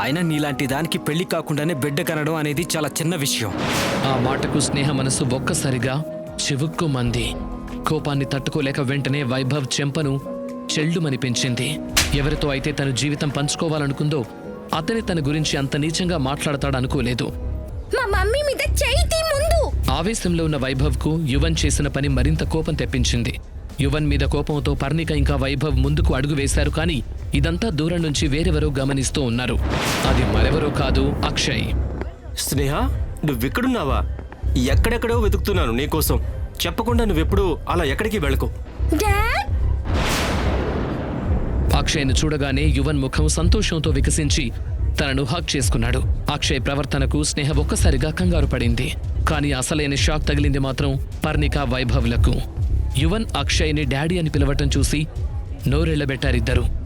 అయినా నీలాంటి దానికి పెళ్ళి కాకుండానే బిడ్డ కనడం అనేది చాలా చిన్న విషయం. ఆ మాటకు స్నేహ మనసు ఒక్కసారిగా చివుక్కుమంది కోపాన్ని తట్టుకోలేక వెంటనే వైభవ్ చెంపను చెల్లుమని పెంచింది. ఎవరితో అయితే తను జీవితం పంచుకోవాలనుకుందో అతని తన గురించి అంత నీచంగా మాట్లాడతాడనుకోలేదు మా మమ్మీ మీద చేయితి ముందు! ఆవేశంలో ఉన్న వైభవ్కు యువన్ చేసిన పని మరింత కోపం తెప్పించింది. యువన్ మీద కోపంతో పర్ణిక ఇంకా వైభవ్ ముందుకు అడుగు వేశారు కానీ ఇదంతా దూరం నుంచి వేరెవరో గమనిస్తూ ఉన్నారు. అది మరెవరో కాదు అక్షయ్. స్నేహ నువ్వెక్కడున్నావా? ఎక్కడెక్కడో వెతుకుతున్నాను నీకోసం. చెప్పకుండా నువ్వెప్పుడు అలా ఎక్కడికి వెళ్ళకు. అక్షయ్ను చూడగానే యువన్ ముఖం సంతోషంతో వికసించి తనను హక్ చేసుకున్నాడు. అక్షయ్ ప్రవర్తనకు స్నేహ ఒక్కసారిగా కంగారు పడింది. కానీ అసలైన షాక్ తగిలింది మాత్రం పర్ణిక వైభవ్లకు. యువన్ అక్షయ్ని డాడీ అని పిలవటం చూసి నోరెళ్ళబెట్టారిద్దరు